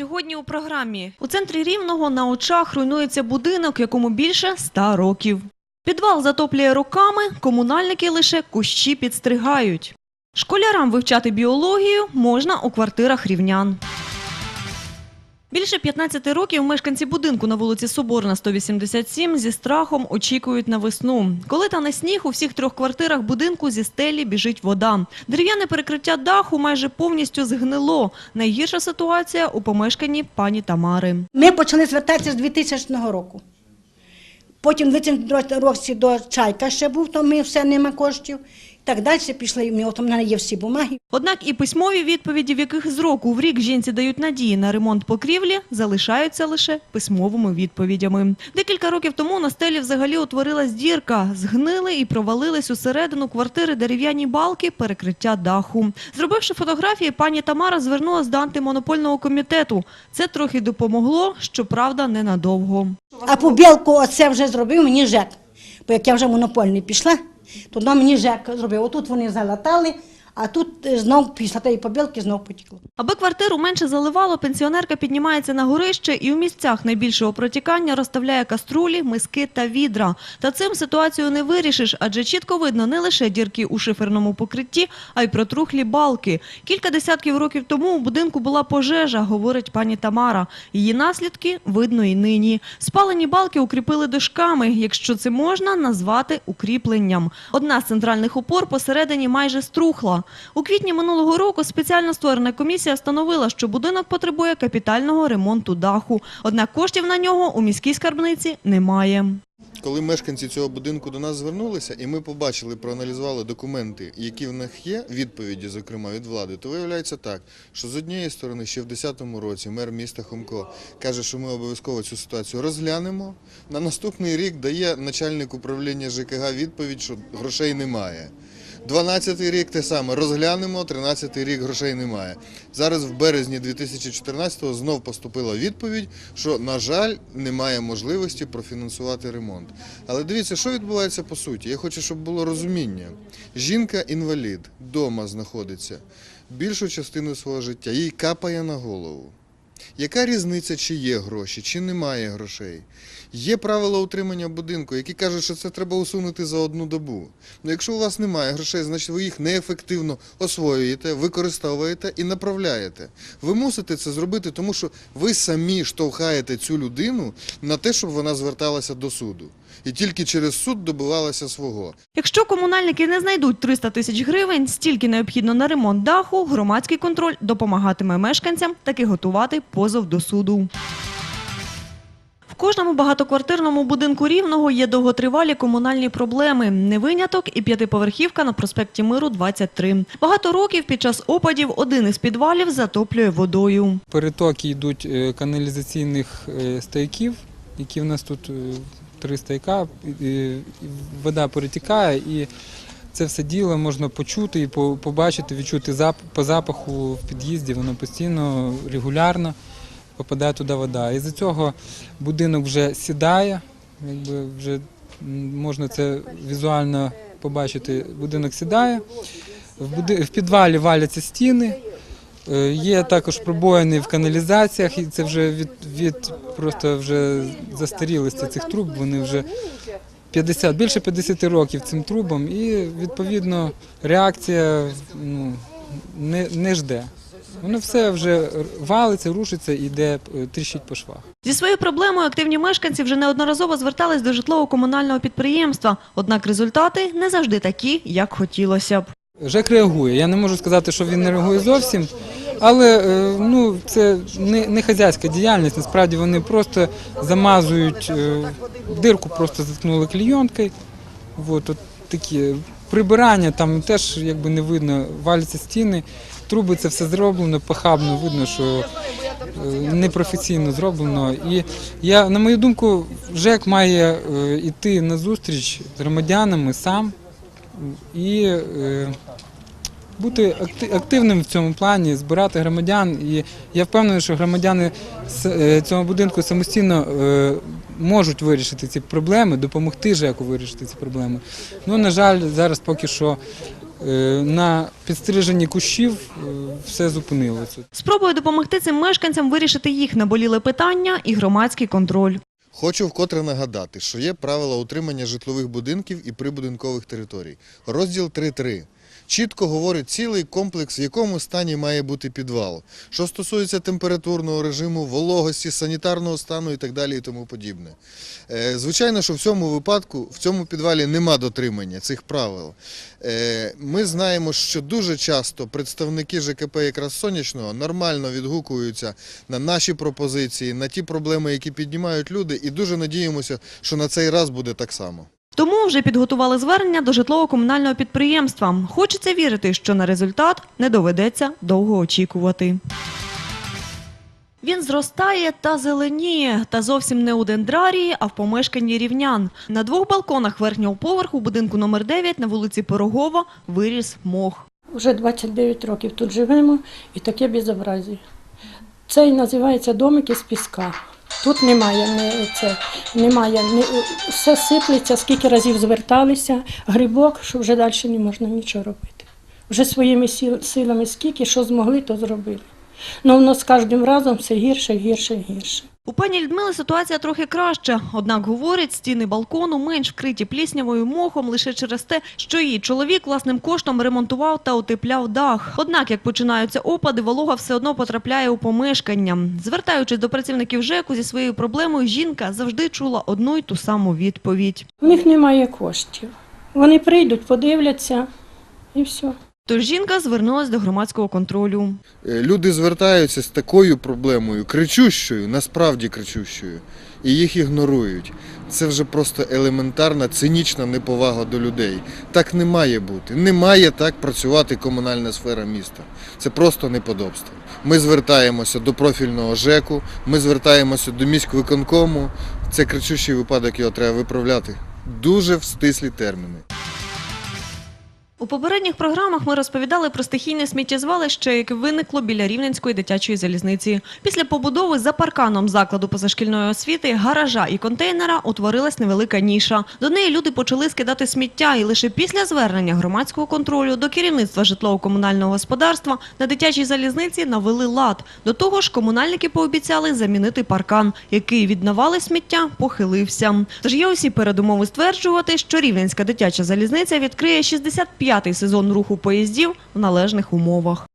Сьогодні у програмі у центрі Рівного на очах руйнується будинок, якому більше ста років. Підвал затоплює роками, комунальники лише кущі підстригають. Школярам вивчати біологію можна у квартирах рівнян. Більше 15 років мешканці будинку на вулиці Соборна, 187 зі страхом очікують на весну. Коли тане сніг, у всіх трьох квартирах будинку зі стелі біжить вода. Дерев'яне перекриття даху майже повністю згнило. Найгірша ситуація у помешканні пані Тамари. Ми почали звертатися з 2000 року. Потім в 2002 році до Чайка ще був, то ми все нема коштів. І так далі пішли. Ми, от у мене є всі бумаги. Однак і письмові відповіді, в яких з року в рік жінці дають надії на ремонт покрівлі, залишаються лише письмовими відповідями. Декілька років тому на стелі взагалі утворилась дірка. Згнили і провалились усередину квартири дерев'яні балки перекриття даху. Зробивши фотографії, пані Тамара звернулась до антимонопольного комітету. Це трохи допомогло, щоправда, ненадовго. А по білку оце вже зробив мені ЖЕК. Бо як я вже монопольний пішла, то нам мені ЖЕК зробив. Отут вони залатали, а тут е, знов після тієї побілки знов потекло. Аби квартиру менше заливало, пенсіонерка піднімається на горище і у місцях найбільшого протікання розставляє каструлі, миски та відра. Та цим ситуацію не вирішиш, адже чітко видно не лише дірки у шиферному покритті, а й протрухлі балки. Кілька десятків років тому у будинку була пожежа, говорить пані Тамара. Її наслідки видно і нині. Спалені балки укріпили дошками, якщо це можна назвати укріпленням. Одна з центральних опор посередині майже струхла. У квітні минулого року спеціально створена комісія встановила, що будинок потребує капітального ремонту даху. Однак коштів на нього у міській скарбниці немає. Коли мешканці цього будинку до нас звернулися, і ми побачили, проаналізували документи, які в них є, відповіді, зокрема від влади, то виявляється так, що з однієї сторони, ще в 2010 році мер міста Хомко каже, що ми обов'язково цю ситуацію розглянемо. На наступний рік дає начальник управління ЖКГ відповідь, що грошей немає. 12-й рік те саме розглянемо, 13-й рік грошей немає. Зараз в березні 2014-го знов поступила відповідь, що, на жаль, немає можливості профінансувати ремонт. Але дивіться, що відбувається по суті. Я хочу, щоб було розуміння. Жінка інвалід вдома знаходиться більшу частину свого життя, їй капає на голову. Яка різниця, чи є гроші, чи немає грошей? Є правила утримання будинку, які кажуть, що це треба усунути за одну добу. Ну, якщо у вас немає грошей, значить ви їх неефективно освоюєте, використовуєте і направляєте. Ви мусите це зробити, тому що ви самі штовхаєте цю людину на те, щоб вона зверталася до суду. І тільки через суд добивалася свого. Якщо комунальники не знайдуть 300 тисяч гривень, стільки необхідно на ремонт даху, громадський контроль допомагатиме мешканцям таки готувати позов до суду. Кожному багатоквартирному будинку Рівного є довготривалі комунальні проблеми. Не виняток і п'ятиповерхівка на проспекті Миру, 23. Багато років під час опадів один із підвалів затоплює водою. Перетоки йдуть е, каналізаційних е, стояків, які в нас тут е, три стояка. Вода перетікає і це все діло можна почути і по- побачити, відчути по запаху в під'їзді. Воно постійно, регулярно попадає туди вода. І з цього будинок вже сідає, якби вже можна це візуально побачити. Будинок сідає. В, підвалі валяться стіни. Е, Є також пробоїни в каналізаціях, і це вже від, від просто вже застарілості цих труб. Вони вже 50, більше 50 років цим трубам, і відповідно реакція ну, не, не жде. Воно все вже валиться, рушиться і йде е, тріщить по швах. Зі своєю проблемою активні мешканці вже неодноразово звертались до житлово-комунального підприємства. Однак результати не завжди такі, як хотілося б. ЖЕК реагує. Я не можу сказати, що він не реагує зовсім, але е, ну, це не, не хазяйська діяльність. Насправді вони просто замазують е, дирку, просто заткнули клійонкою. От, от такі прибирання там теж якби не видно, валяться стіни, труби це все зроблено, похабно видно, що е, непрофесійно зроблено. І я, на мою думку, ЖЕК має е, йти на зустріч з громадянами сам і е, бути активним в цьому плані, збирати громадян. І я впевнений, що громадяни з е, цього будинку самостійно е, можуть вирішити ці проблеми, допомогти ЖЕКу вирішити ці проблеми. Ну, на жаль, зараз поки що е, на підстриженні кущів все зупинилося. Спробує допомогти цим мешканцям вирішити їх наболіле питання і громадський контроль. Хочу вкотре нагадати, що є правила утримання житлових будинків і прибудинкових територій. Розділ 3.3. Чітко говорить цілий комплекс, в якому стані має бути підвал. Що стосується температурного режиму, вологості, санітарного стану і так далі і тому подібне. Е, Звичайно, що в цьому випадку в цьому підвалі нема дотримання цих правил. Е, Ми знаємо, що дуже часто представники ЖКП якраз сонячного нормально відгукуються на наші пропозиції, на ті проблеми, які піднімають люди, і дуже надіємося, що на цей раз буде так само. Тому вже підготували звернення до житлово-комунального підприємства. Хочеться вірити, що на результат не доведеться довго очікувати. Він зростає та зеленіє, та зовсім не у дендрарії, а в помешканні рівнян. На двох балконах верхнього поверху будинку номер 9 на вулиці Пирогова виріс мох. Вже 29 років тут живемо і таке безобразі. Цей називається домик із піска. Тут немає, не, це, немає не, все сиплеться, скільки разів зверталися, грибок, що вже далі не можна нічого робити. Вже своїми силами скільки, що змогли, то зробили. Ну воно з кожним разом все гірше, гірше, гірше. У пані Людмили ситуація трохи краща. Однак, говорить, стіни балкону менш вкриті пліснявою мохом лише через те, що її чоловік власним коштом ремонтував та утепляв дах. Однак, як починаються опади, волога все одно потрапляє у помешкання. Звертаючись до працівників ЖЕКу зі своєю проблемою, жінка завжди чула одну й ту саму відповідь. У них немає коштів. Вони прийдуть, подивляться і все. Тож жінка звернулася до громадського контролю. Е, Люди звертаються з такою проблемою, кричущою, насправді кричущою, і їх ігнорують. Це вже просто елементарна, цинічна неповага до людей. Так не має бути. Не має так працювати комунальна сфера міста. Це просто неподобство. Ми звертаємося до профільного ЖЕКу, ми звертаємося до міськвиконкому. Це кричущий випадок, його треба виправляти. Дуже в стислі терміни. У попередніх програмах ми розповідали про стихійне сміттєзвалище, яке виникло біля Рівненської дитячої залізниці. Після побудови за парканом закладу позашкільної освіти, гаража і контейнера утворилась невелика ніша. До неї люди почали скидати сміття, і лише після звернення громадського контролю до керівництва житлово-комунального господарства на дитячій залізниці навели лад. До того ж, комунальники пообіцяли замінити паркан, який від навали сміття похилився. Тож є усі передумови стверджувати, що Рівненська дитяча залізниця відкриє 65-й сезон руху поїздів в належних умовах.